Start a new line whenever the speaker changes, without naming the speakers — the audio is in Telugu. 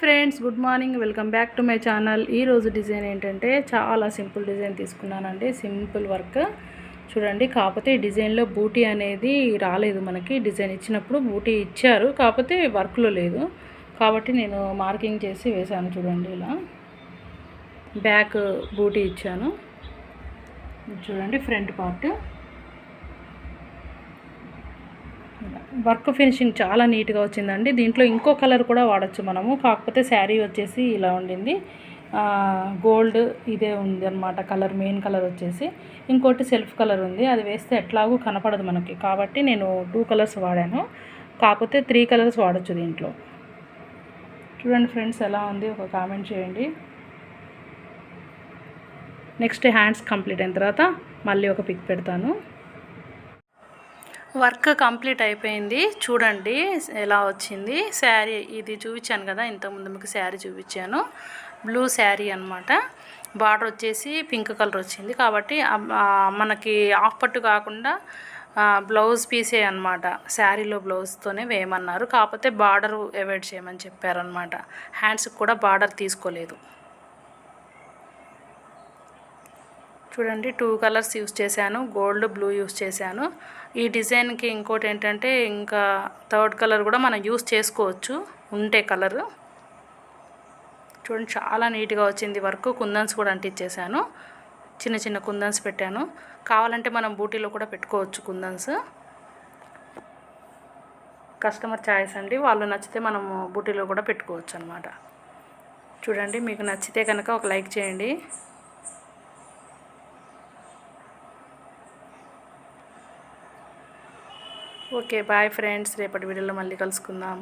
Friends good morning. Welcome back to my channel. ఈరోజు డిజైన్ ఏంటంటే చాలా సింపుల్ డిజైన్ తీసుకున్నానండి. Simple work. చూడండి కాకపోతే డిజైన్లో బూటీ అనేది రాలేదు మనకి. డిజైన్ ఇచ్చినప్పుడు బూటీ ఇచ్చారు కాకపోతే వర్క్లో లేదు. కాబట్టి నేను మార్కింగ్ చేసి వేశాను చూడండి ఇలా. బ్యాక్ బూటీ ఇచ్చాను. చూడండి ఫ్రంట్ పార్ట్. వర్క్ ఫినిషింగ్ చాలా నీట్గా వచ్చిందండి. దీంట్లో ఇంకో కలర్ కూడా వాడచ్చు మనము. కాకపోతే శారీ వచ్చేసి ఇలా ఉండింది. గోల్డ్ ఇదే ఉంది అనమాట కలర్ మెయిన్ కలర్ వచ్చేసి. ఇంకోటి సెల్ఫ్ కలర్ ఉంది. అది వేస్తే ఎట్లాగూ కనపడదు మనకి. కాబట్టి నేను టూ కలర్స్ వాడాను. కాకపోతే త్రీ కలర్స్ వాడచ్చు దీంట్లో. చూడండి ఫ్రెండ్స్ ఎలా ఉంది. ఒక కామెంట్ చేయండి. నెక్స్ట్ హ్యాండ్స్ కంప్లీట్ అయిన తర్వాత మళ్ళీ ఒక పిక్ పెడతాను. వర్క్ కంప్లీట్ అయిపోయింది. చూడండి ఎలా వచ్చింది. శారీ ఇది చూపించాను కదా ఇంతకుముందు మీకు శారీ చూపించాను. బ్లూ శారీ అనమాట బార్డర్ వచ్చేసి పింక్ కలర్ వచ్చింది. కాబట్టి మనకి ఆఫ్ పట్టు కాకుండా బ్లౌజ్ పీసే అనమాట శారీలో బ్లౌజ్తోనే వేయమన్నారు. కాకపోతే బార్డర్ అవాయిడ్ చేయమని చెప్పారనమాట హ్యాండ్స్కి కూడా బార్డర్ తీసుకోలేదు. చూడండి టూ కలర్స్ యూస్ చేశాను. గోల్డ్ బ్లూ యూస్ చేశాను. ఈ డిజైన్కి ఇంకోటి ఏంటంటే ఇంకా థర్డ్ కలర్ కూడా మనం యూస్ చేసుకోవచ్చు. ఉంటే కలర్ చూడండి చాలా నీట్గా వచ్చింది వర్క్ కుందన్స్ కూడా అంటించేసాను చిన్న చిన్న కుందన్స్ పెట్టాను. కావాలంటే మనం బూటీలో కూడా పెట్టుకోవచ్చు కుందన్స్. కస్టమర్ ఛాయిస్ అండి. వాళ్ళు నచ్చితే మనము బూటీలో కూడా పెట్టుకోవచ్చు అనమాట చూడండి మీకు నచ్చితే కనుక ఒక లైక్ చేయండి. Okay bye friends. రేపటి వీడియోలో మళ్ళీ కలుసుకుందాం.